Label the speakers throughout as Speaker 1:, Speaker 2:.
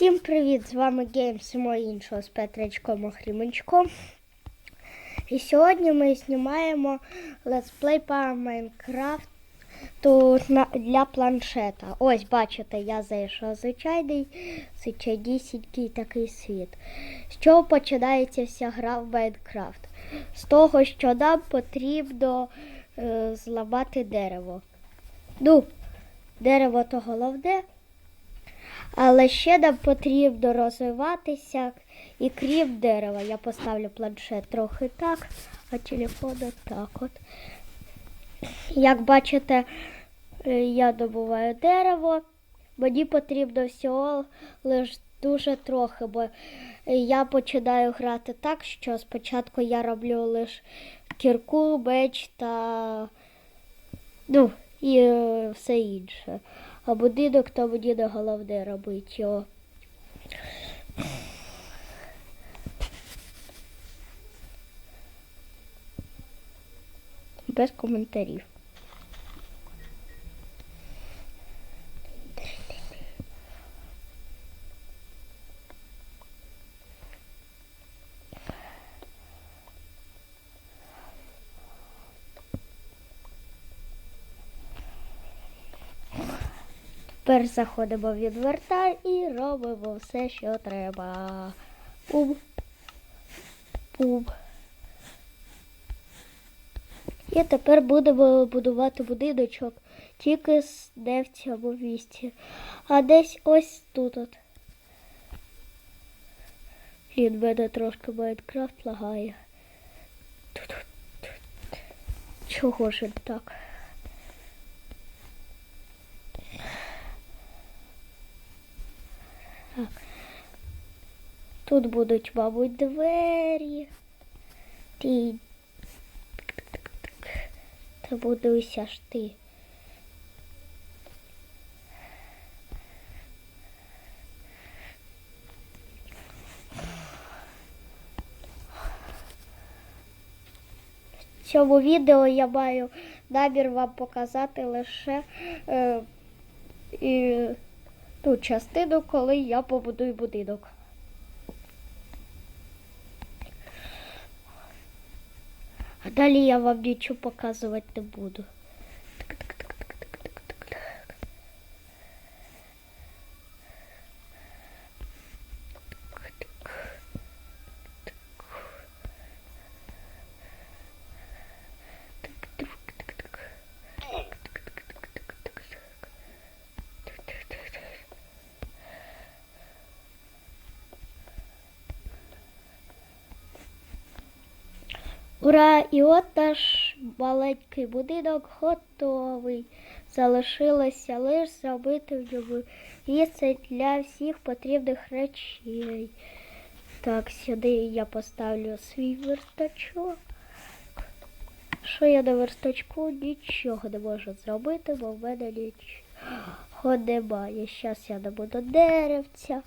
Speaker 1: Всім привіт! З вами Геймс і моє іншого з Петричком Охріменчком. І сьогодні ми знімаємо летсплей по Майнкрафту для планшета. Ось, бачите, я зайшов звичайний звичайнісінький такий світ. З чого починається вся гра в Майнкрафт? З того, що нам потрібно е, зламати дерево. Ну, дерево то головне. Але ще нам потрібно розвиватися. І крім дерева, я поставлю планшет трохи так, а телефон так от. Як бачите, е, я добуваю дерево. Мені потрібно всього лише дуже трохи, бо я починаю грати так, що спочатку я роблю лише кірку, меч та ну, і е, все інше. А будинок мені не головне робити його. Без коментарів. Тепер заходимо в інвентар і робимо все, що треба. Пум. Пум. І тепер будемо будувати будиночок тільки не в цьому місці. А десь ось тут. От. Від мене трошки Майнкрафт лагає. Тут-тут-тут. Чого ж він? Так. Тут будуть, мабуть, двері. Ти. Та будуйся ж ти. В цьому відео я маю намір вам показати лише е, і ту частину, коли я побудую будинок. Далі я вам нічого показувати не буду. Ура! І от наш маленький будинок готовий. Залишилося лише зробити в ньому місце для всіх потрібних речей. Так, сюди я поставлю свій верстачок. Що я на верстачку нічого не можу зробити, бо в мене нічого немає. Зараз я добуду деревця.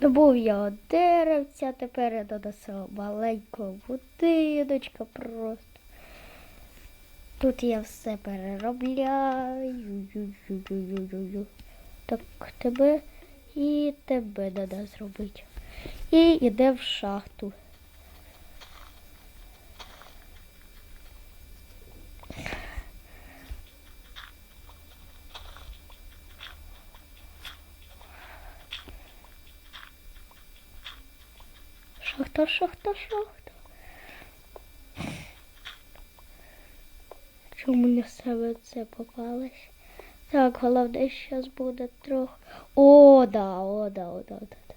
Speaker 1: Добув я деревця, тепер я до свого маленького будиночка просто. Тут я все переробляю. Так, тебе і тебе треба зробити. І йде в шахту. Шахта, шахта, шахта. Чому мені саме це попалось? Так, головне зараз буде трохи. О, да, о, да, о, да, да, да.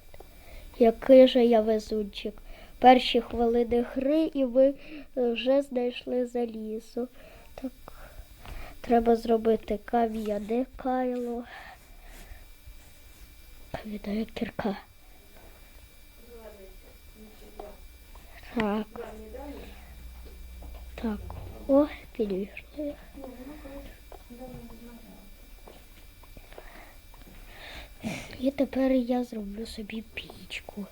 Speaker 1: Який же я везунчик. Перші хвилини гри і ви е, вже знайшли залізо. Так, треба зробити кам'яне кайло. Кам'яна кірка. Так. Так. О, підвішли. І тепер я зроблю собі пічку.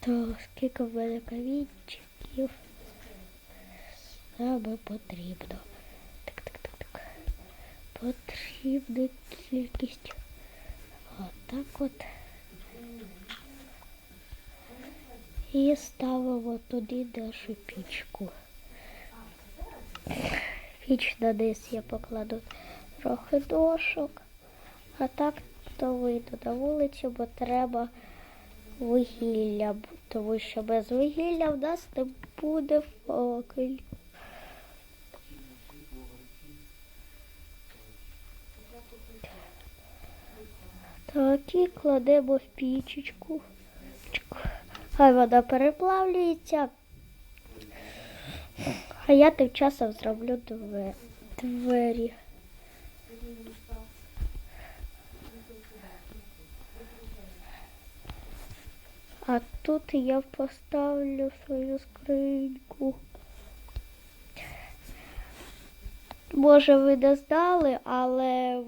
Speaker 1: Так, скільки мене камінчиків саме потрібно. Так, так, так, так. Потрібна кількість. Отак от. І ставимо туди нашу пічку. Піч на низ я покладу трохи дошок, а так то вийду на вулицю, бо треба вугілля, тому що без вугілля в нас не буде факелів. Так, і кладемо в пічечку. Хай вода переплавлюється. А я тим часом зроблю двері. А тут я поставлю свою скриньку. Може, ви не знали, але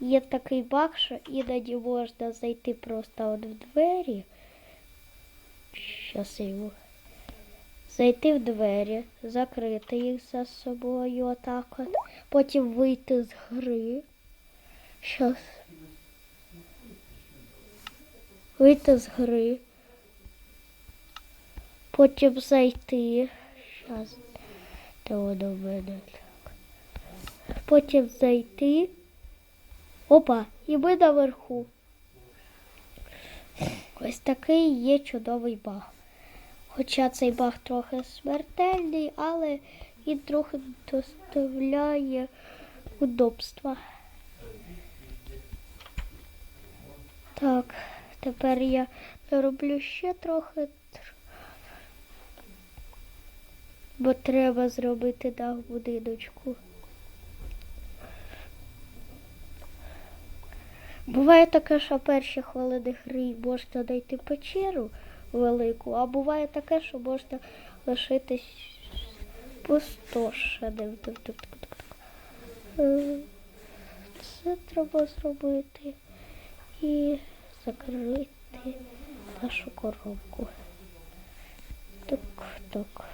Speaker 1: є такий баг, що іноді можна зайти просто от в двері. Щас. Зайти в двері, закрити їх за собою отак от. Потім вийти з гри. Щас. Вийти з гри. Потім зайти. Щас. Де мене так. Потім зайти. Опа, і ми наверху. Ось такий є чудовий баг. Хоча цей баг трохи смертельний, але він трохи доставляє удобства. Так, тепер я роблю ще трохи, бо треба зробити дах будиночку. Буває таке, що перші хвилини гри можна знайти печеру велику, а буває таке, що можна лишитись пустошеним. Е, Це треба зробити і закрити нашу коробку. Тук-тук.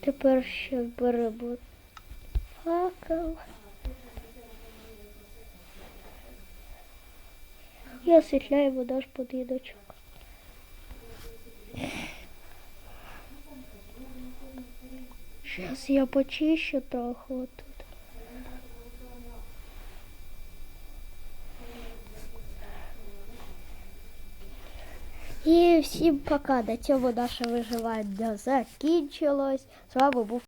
Speaker 1: Тепер ще беремо факел. І освітляємо наш будиночок. Зараз я почищу трохи отут. І всім пока. На цьому наше виживання закінчилось. З вами був